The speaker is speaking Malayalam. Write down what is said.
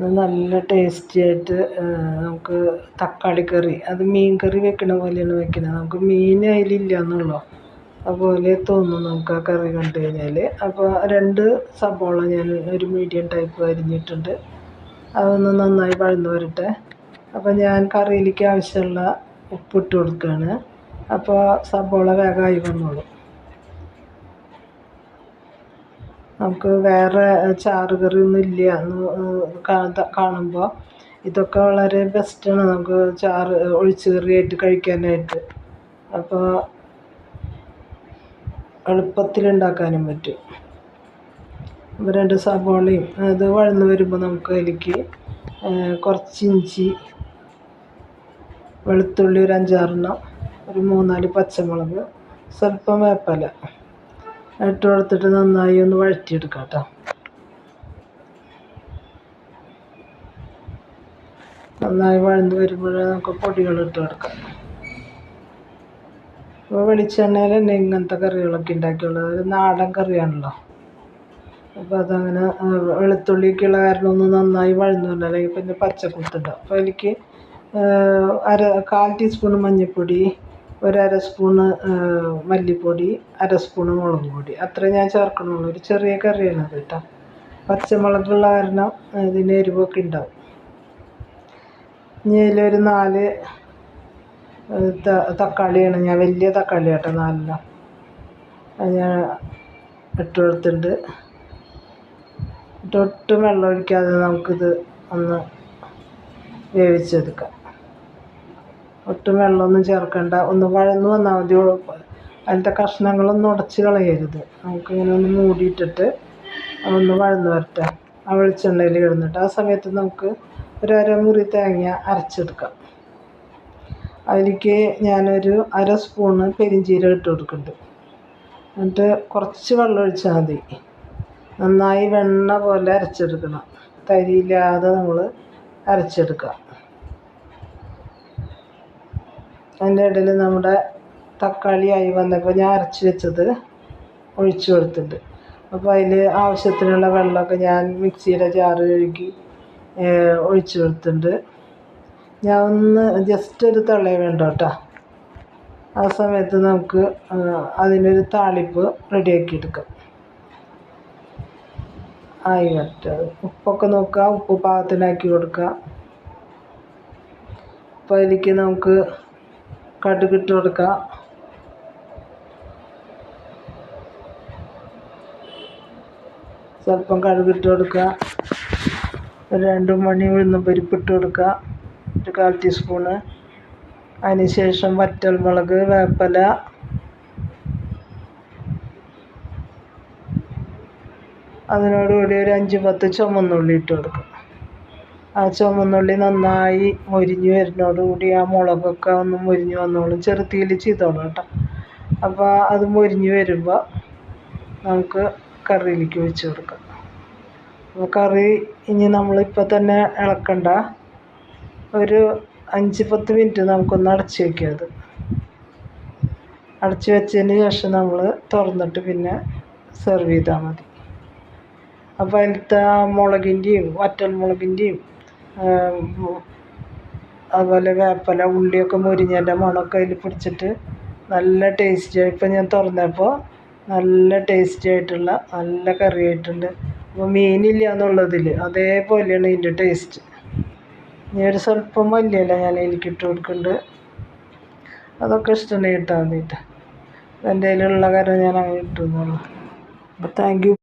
നല്ല ടേസ്റ്റി ആയിട്ട് നമുക്ക് തക്കാളി കറി. അത് മീൻ കറി വെക്കണ പോലെയാണ് വെക്കുന്നത്. നമുക്ക് മീൻ അതിലില്ല എന്നുള്ളൂ അതുപോലെ തോന്നും നമുക്ക് ആ കറി കണ്ടു കഴിഞ്ഞാൽ അപ്പോൾ രണ്ട് സബോള ഞാൻ ഒരു മീഡിയം ടൈപ്പ് അരിഞ്ഞിട്ടുണ്ട്. അതൊന്ന് നന്നായി വഴന്ന് വരട്ടെ. അപ്പോൾ ഞാൻ കറിയിലേക്ക് ആവശ്യമുള്ള ഉപ്പിട്ട് കൊടുക്കുകയാണ് അപ്പോൾ സബോള വേഗമായി വന്നോളും. നമുക്ക് വേറെ ചാറ് കറിയൊന്നും ഇല്ല എന്ന് കാണുമ്പോൾ ഇതൊക്കെ വളരെ ബെസ്റ്റാണ് നമുക്ക് ചാറ് ഒഴിച്ച് കറിയായിട്ട് കഴിക്കാനായിട്ട്. അപ്പോൾ എളുപ്പത്തിൽ ഉണ്ടാക്കാനും പറ്റും. രണ്ട് സവാളയും അത് വഴന്ന് വരുമ്പോൾ നമുക്ക് അതിലേക്ക് കുറച്ച് ഇഞ്ചി വെളുത്തുള്ളി ഒരു അഞ്ചാറെണ്ണം ഒരു മൂന്നാൽ പച്ചമുളക് സ്വല്പം വേപ്പില. ഇട്ട് കൊടുത്തിട്ട് നന്നായി ഒന്ന് വഴറ്റിയെടുക്കാം കേട്ടോ നന്നായി വഴന്ന് വരുമ്പോഴേ നമുക്ക് പൊടികൾ ഇട്ട് കൊടുക്കാം. ഇപ്പോൾ വെളിച്ചെണ്ണയിൽ തന്നെ ഇങ്ങനത്തെ കറികളൊക്കെ ഉണ്ടാക്കിയുള്ളത് ഒരു നാടൻ കറിയാണല്ലോ. അപ്പോൾ അതങ്ങനെ വെളുത്തുള്ളിയൊക്കെയുള്ള കാരണം ഒന്ന് നന്നായി വഴന്നു വരണം. അല്ലെങ്കിൽ പിന്നെ പച്ചക്കുത്തുണ്ടാവും അപ്പോൾ എനിക്ക് അര കാൽ ടീസ്പൂൺ മഞ്ഞൾപ്പൊടി ഒരു അര സ്പൂണ് മല്ലിപ്പൊടി അര സ്പൂണ് മുളക് പൊടി. അത്ര ഞാൻ ചേർക്കണുള്ളൂ. ഒരു ചെറിയ കറിയാണ് കേട്ടോ. പച്ചമുളകുള്ള കാരണം ഇതിന് എരിവൊക്കെ ഉണ്ടാവും. ഇനി അതിലൊരു നാല് തക്കാളിയാണ്. ഞാൻ വലിയ തക്കാളി കേട്ടോ നാലെണ്ണം. അത് ഞാൻ ഇട്ട് കൊടുത്തിട്ടുണ്ട്. ഇട്ടൊട്ടും വെള്ളം ഒഴിക്കാതെ നമുക്കിത് ഒന്ന് വേവിച്ചെടുക്കാം. ഒട്ടും വെള്ളമൊന്നും ചേർക്കണ്ട. ഒന്ന് വഴന്ന് വന്നാൽ മതി. അതിലത്തെ കഷ്ണങ്ങളൊന്നും ഉടച്ച് കളയരുത്. നമുക്കിങ്ങനെ ഒന്ന് മൂടിയിട്ടിട്ട് ഒന്ന് വഴന്ന് വരട്ടെ. ആ വെളിച്ചെണ്ണയിൽ ഇടുന്നിട്ട് ആ സമയത്ത് നമുക്ക് ഒരു അരമുറി തേങ്ങ അരച്ചെടുക്കാം. അതിലേക്ക് ഞാനൊരു അര സ്പൂണ് പെരിഞ്ചീരകം ഇട്ട് കൊടുക്കുന്നുണ്ട്. എന്നിട്ട് കുറച്ച് വെള്ളം ഒഴിച്ചാൽ മതി. നന്നായി വെണ്ണ പോലെ അരച്ചെടുക്കണം. തരിയില്ലാതെ നമ്മൾ അരച്ചെടുക്കുക. അതിന്റെ ഇടയിൽ നമ്മുടെ തക്കാളി ആയി വന്നപ്പോൾ ഞാൻ അരച്ച് വെച്ചത് ഒഴിച്ചു കൊടുത്തിട്ട്. അപ്പോൾ അതിൽ ആവശ്യത്തിനുള്ള വെള്ളമൊക്കെ ഞാൻ മിക്സിയുടെ ജാറ് കഴുകി ഒഴിച്ചു കൊടുത്തിട്ടുണ്ട്. ഞാൻ ഒന്ന് ജസ്റ്റ് ഒരു തള്ളേ വേണ്ട കേട്ടോ. ആ സമയത്ത് നമുക്ക് അതിനൊരു താളിപ്പ് റെഡിയാക്കി എടുക്കാം. ആയി വരട്ടെ. ഉപ്പൊക്കെ നോക്കുക ഉപ്പ് പാകത്തിനാക്കി കൊടുക്കുക അപ്പോൾ അതിലേക്ക് നമുക്ക് കടുക് ഇട്ട് കൊടുക്കുക സ്വല്പം കടുക് ഇട്ട് കൊടുക്കുക ഒരു രണ്ട് മണി ഉഴുന്ന് പരിപ്പ് ഇട്ട് കൊടുക്കുക ഒരു കാൽ ടീസ്പൂണ്. അതിന് ശേഷം വറ്റൽമുളക് വേപ്പില. അതിനോടുകൂടി ഒരു അഞ്ച് പത്ത് ചുമന്നുള്ളി ഇട്ട് കൊടുക്കും. ആ ചുവന്നുള്ളി നന്നായി മൊരിഞ്ഞ് വരുന്നതോടുകൂടി ആ മുളകൊക്കെ ഒന്ന് മൊരിഞ്ഞ് വന്നോളും. ചെറുതീയിൽ ചെയ്തോളും കേട്ടോ. അപ്പോൾ അത് മൊരിഞ്ഞ് വരുമ്പോൾ നമുക്ക് കറിയിലേക്ക് ഒഴിച്ച് കൊടുക്കാം. അപ്പോൾ കറി ഇനി നമ്മളിപ്പോൾ തന്നെ ഇളക്കണ്ട. ഒരു അഞ്ച് പത്ത് മിനിറ്റ് നമുക്കൊന്ന് അടച്ച് വയ്ക്കാം അത്. അടച്ച് വെച്ചതിന് ശേഷം നമ്മൾ തുറന്നിട്ട് പിന്നെ സെർവ് ചെയ്താൽ മതി. അപ്പോൾ അതിലത്തെ മുളകിന്റെയും വറ്റൽ മുളകിന്റെയും അതുപോലെ വേപ്പില ഉള്ളിയൊക്കെ മുരിഞ്ഞതിന്റെ മണമൊക്കെ അതിൽ പിടിച്ചിട്ട് നല്ല ടേസ്റ്റി ഇപ്പം ഞാൻ തുറന്നപ്പോൾ നല്ല ടേസ്റ്റി ആയിട്ടുള്ള നല്ല കറി ആയിട്ടുണ്ട്. അപ്പോൾ മീനില്ല എന്നുള്ളതിൽ അതേപോലെയാണ് ഇതിന്റെ ടേസ്റ്റ് ഇനി ഒരു സ്വല്പം മല്ലിയല്ല ഞാൻ എനിക്ക് ഇട്ട് കൊടുക്കുന്നുണ്ട്. അതൊക്കെ ഇഷ്ടമാണ് കേട്ടോ എന്നിട്ട് എന്റെ കയ്യിലുള്ള കാര്യം ഞാൻ അങ്ങനെ ഇട്ടുന്നുള്ളൂ അപ്പോൾ താങ്ക് യു